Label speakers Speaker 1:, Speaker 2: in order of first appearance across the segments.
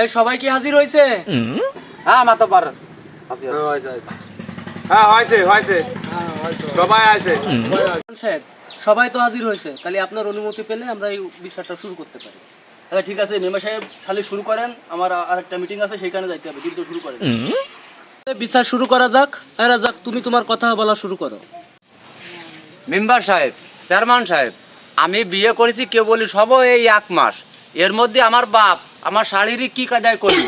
Speaker 1: এই সবাই কি হাজির হয়েছে
Speaker 2: হ্যাঁ মাতবার
Speaker 3: হ্যাঁ হয়েছে হয়েছে সবাই আছে।
Speaker 1: সবাই তো হাজির হয়েছে তাহলে আপনার অনুমতি পেলে আমরা এই বিষয়টা শুরু করতে পারি।
Speaker 4: আচ্ছা ঠিক আছে মেম্বার সাহেব খালি শুরু করেন। আমার আরেকটা মিটিং আছে সেইখানে যাইতে হবে। কিন্তু শুরু করেন।
Speaker 1: বিচার শুরু করা যাক। এরা যাক তুমি তোমার কথা বলা শুরু করো।
Speaker 2: মেম্বার সাহেব চেয়ারম্যান সাহেব আমি বিয়ে করেছি কেউ বলি সব এই এক মাস। এর মধ্যে আমার বাপ আমার শাড়িরই কি কাদায় করি?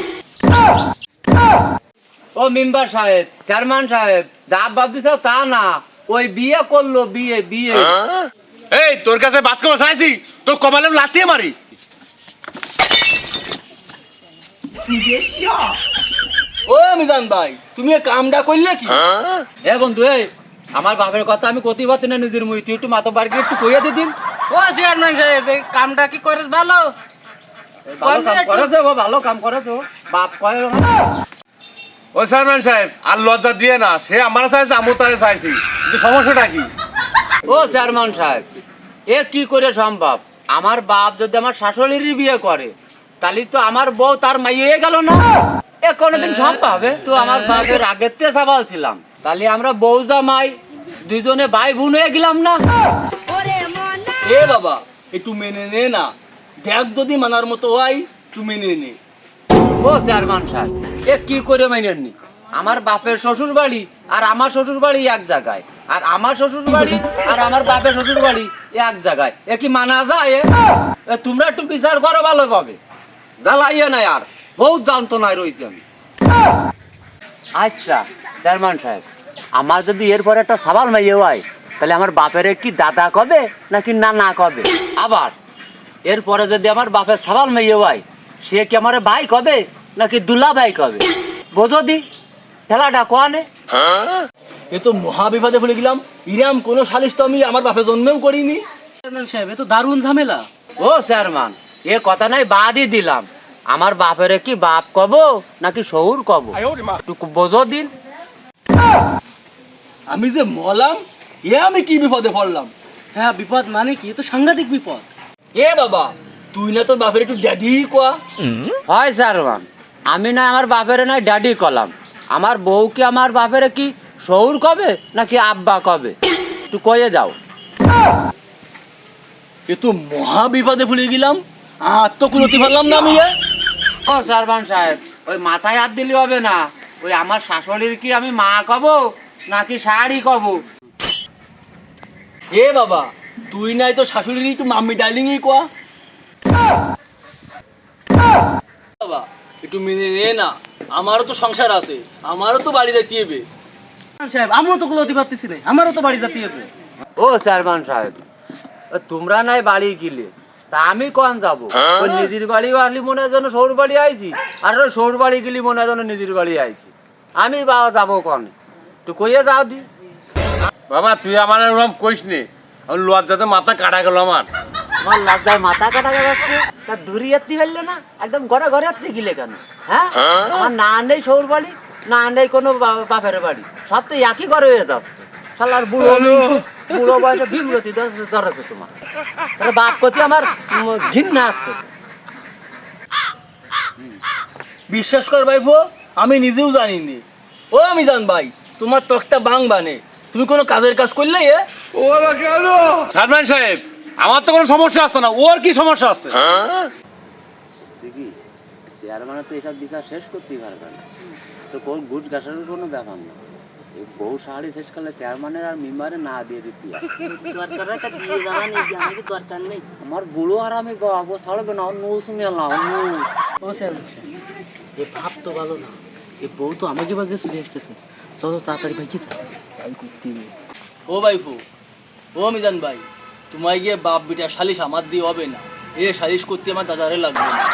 Speaker 2: ও মেম্বার সাহেব চেয়ারম্যান সাহেব যা বাপ দিছ তা না। ওই বিয়ে করল বিয়ে বিয়ে।
Speaker 3: এই তোর কাছে বাদ করে চাইছি। তোর কপালে লাতিয়ে মারি।
Speaker 4: ও মিজান ভাই তুমি কামটা করলে কি?
Speaker 2: এ বন্ধু এই আমার বাপের কথা আমি কতি পারছি না নিজের মুই তুই একটু মাথা বাড়ি একটু কইয়া দিদিন
Speaker 1: ও চেয়ারম্যান সাহেব কামটা কি করিস ভালো?
Speaker 2: ভালো কাম করেছে ও ভালো কাম করেছে। বাপ কয়
Speaker 3: ও চেয়ারম্যান সাহেব আর লজ্জা দিয়ে না সে আমার চাইছে আমি তারে চাইছি। সমস্যাটা কি?
Speaker 2: ও চেয়ারম্যান সাহেব এ কি করে সম্ভব? আমার বাপ যদি আমার শাশুড়িরই বিয়ে করে তাহলে তো আমার বউ তার মাইয়ে গেল না। এ কোনোদিন সম্ভব এ? তো আমার বাপের আগের তে সাবাল ছিলাম। তাহলে আমরা বউ জামাই দুইজনে ভাই বোন হয়ে গেলাম না।
Speaker 4: এ বাবা একটু মেনে নে না। দেখ যদি মানার মতো হয়, তুমি নিয়ে নে।
Speaker 2: ও চেয়ারম্যান সাহেব, এ কি করে মাইনেননি আমার বাপের শ্বশুর বাড়ি আর আমার শ্বশুর বাড়ি এক জায়গায়। আর আমার শ্বশুর বাড়ি আর আমার বাপের শ্বশুর বাড়ি এক জায়গায়। এ কি মানা যায়, এ? তোমরা একটু বিচার করো ভালো ভালোভাবে। জ্বালাইয়ে না আর, বহুত যন্ত্রণায় রয়েছে আমি। আচ্ছা চেয়ারম্যান সাহেব, আমার যদি এরপরে একটা সাবাল মাইয়ে হয়, তাহলে আমার বাপের কি দাদা কবে নাকি না না কবে? আবার এরপরে যদি আমার বাপের সাবাল মাইয়ে হয় সে কি আমার ভাই কবে? নাকি দুলা ভাই কবে? বোঝো দি খেলাটা কোয়ানে?
Speaker 4: এ তো মহা বিপদে ভুলে গেলাম। ইরাম কোনো সালিশ তো আমি আমার বাপে জন্মেও করিনি।
Speaker 1: চেয়ারম্যান সাহেব এ তো দারুণ ঝামেলা।
Speaker 2: ও চেয়ারম্যান এ কথা নাই বাদই দিলাম। আমার বাপের কি বাপ কব নাকি শহুর কব? একটু বোঝো দিন
Speaker 4: আমি যে মলাম এ আমি কি বিপদে পড়লাম?
Speaker 1: হ্যাঁ বিপদ মানে কি? এ তো সাংঘাতিক বিপদ।
Speaker 4: এ বাবা তুই না তোর বাপের একটু ড্যাডি কোয়া।
Speaker 2: হয় চেয়ারম্যান আমি না আমার বাপের নাই ড্যাডি কলাম। আমার বউ কি আমার বাপের কি শহুর কবে নাকি আব্বা কবে? একটু কয়ে যাও।
Speaker 4: এ তো মহা বিপদে ভুলে গেলাম আর তো কুলতি পারলাম না আমি এ।
Speaker 2: ও সারবান সাহেব ওই মাথায় হাত দিলে হবে না। ওই আমার শাশুড়ির কি আমি মা কব নাকি শাড়ি কব?
Speaker 4: এ বাবা তুই নাই তো শাশুড়ির একটু মাম্মি ডার্লিংই কোয়া। বাবা একটু মেনে নে না। আমারও তো সংসার আছে আমারও তো বাড়ি যাইতে হবে।
Speaker 1: সাহেব আমিও তো কুলোতে পারতেছি না আমারও তো বাড়ি যেতে হবে।
Speaker 2: ও সারবান সাহেব তোমরা নাই বাড়ি গিলে তা আমি কোন যাব? ওই নিজের বাড়ি আসলি মনে হয় যেন সৌর বাড়ি আইছি আর ওই সৌর বাড়ি গেলি মনে হয় যেন নিজের বাড়ি আইছি। আমি বাবা যাব কন? একটু কইয়ে যাও দি।
Speaker 3: বাবা তুই আমার ওরকম কইস নি আমার লজ্জাতে মাথা কাটা গেল আমার।
Speaker 2: আমার লজ্জায় মাথা কাটা যাচ্ছে তা দূরে এত্তি ফেললে না একদম ঘরে ঘরে এত্তি গিলে কেন? হ্যাঁ? আমার না নেই সৌর বাড়ি না নেই কোনো বাপের বাড়ি। সব তো একই ঘরে হয়ে যাচ্ছে। শালার বুড়ো বুড়ো বয়সে ভীমরতি ধরেছে তোমার। তাহলে বাপ কতি আমার ঘৃণা আসতেছে
Speaker 4: বিশ্বাস কর ভাই ভাইপো আমি নিজেও জানিনি। ও আমি জান ভাই তোমার ত্বকটা বাং বানে। তুমি কোনো কাজের কাজ করলে এ
Speaker 3: চেয়ারম্যান সাহেব আমার তো কোনো সমস্যা আসছে না ওর কি সমস্যা আসছে
Speaker 2: কি চেয়ারম্যান তো এসব বিচার শেষ করতেই পারবে না। তো কোন গুট গাছের কোনো ব্যাপার না এই বউ শাড়ি শেষ করলে চেয়ারম্যানের আর মেম্বারে না দিয়ে দিতে।
Speaker 1: দরকার একটা দিয়ে যাওয়া নেই যে আমাকে দরকার নেই?
Speaker 2: আমার বুড়ো আর আমি বাবু ছাড়বে না অন্য শুনে না অন্য
Speaker 1: ও এ ভাব তো ভালো না। এ বউ তো আমাকে বাগে চলে আসতেছে। চলো তাড়াতাড়ি ভাই কি হবে।
Speaker 4: ও ভাইপো ও মিজান ভাই তোমায় গিয়ে বাপ বিটা সালিশ আমার দিয়ে হবে না। এ সালিশ করতে আমার দাদারে লাগবে না।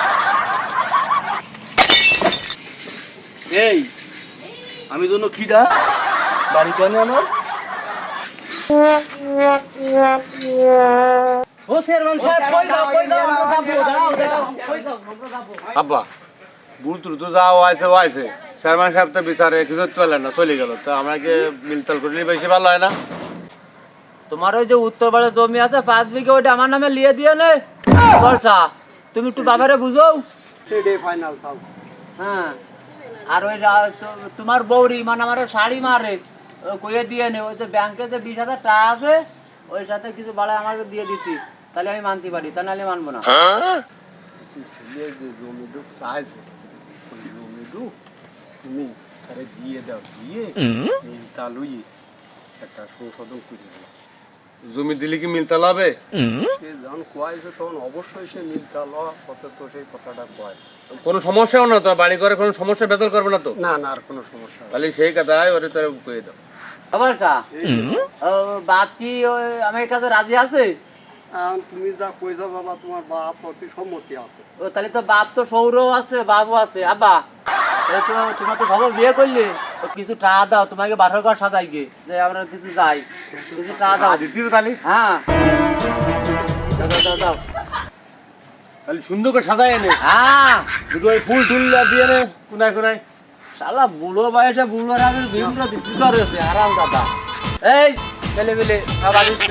Speaker 4: এই আমি জন্য খিদা বাড়ি কানে আমার
Speaker 1: ও চেয়ারম্যান সাহেব কই দাও কই দাও আমরা যাব দাও দাও কই দাও আমরা যাব।
Speaker 3: আব্বা তো যাও আছে ও আছে চেয়ারম্যান সাহেব তো বিচারে কিছু পারলেন না চলে গেল। তো আমরা কি মিলতাল করলে বেশি ভালো হয় না।
Speaker 2: তোমার ওই যে উত্তর পাড়ে জমি আছে পাঁচ বিঘে ওইটা আমার নামে লিয়ে দিয়ে নে। বলছা তুমি একটু বাবারে বুঝো
Speaker 5: ফাইনাল তাও।
Speaker 2: হ্যাঁ। আর ওই তোমার বৌরি মানে আমার শাড়ি মারে ও কইয়ে দিয়ে নে। ওই তো ব্যাংকে যে বিশ হাজার টাকা আছে ওই সাথে কিছু বাড়া আমাকে দিয়ে দিতি। তাহলে আমি মানতে পারি তা নাহলে মানবো না।
Speaker 5: জমি দুঃখ জমি দুঃখ তুমি তারে দিয়ে দাও দিয়ে এই তালুই একটা সংশোধন করে দিও।
Speaker 3: জমি দিলে কি মিলতাল হবে
Speaker 5: সে যখন কোয়াইছে তখন অবশ্যই সে মিলতা ল কত তো সেই কথাটা কোয়াইছে।
Speaker 3: কোনো সমস্যাও না তো? বাড়ি ঘরে কোনো সমস্যা বেতন করবে না তো?
Speaker 5: না না আর কোনো সমস্যা
Speaker 3: তাহলে সেই কথায় ওরে তারা কয়ে দাও
Speaker 2: খবর চা বাপ কি ওই আমার কাছে রাজি আছে?
Speaker 5: তুমি যা কইছো বাবা তোমার বাপ প্রতি সম্মতি আছে।
Speaker 2: ও তাহলে তো বাপ তো সৌরও আছে বাবু আছে। আব্বা। এই তো তোমার তো খবর বিয়ে করলে কিছু টাকা দাও তোমাকে ঘর সাজাই গে যে আমরা কিছু যাই। কিছু টাকা দাও।
Speaker 3: দিতি তো তাহলে
Speaker 2: হ্যাঁ। দাও, দাও, দাও, দাও।
Speaker 3: তাহলে সুন্দর করে সাজায় এনে।
Speaker 2: হ্যাঁ।
Speaker 3: দুটো ফুল টুল দিয়ে কোনায় কোনায়।
Speaker 2: শালা বুড়ো বয়সে বুড়ো রামের বিভিন্ন দিতে করেছে আরাম দাদা। এই ছেলে পেলে দিচ্ছে।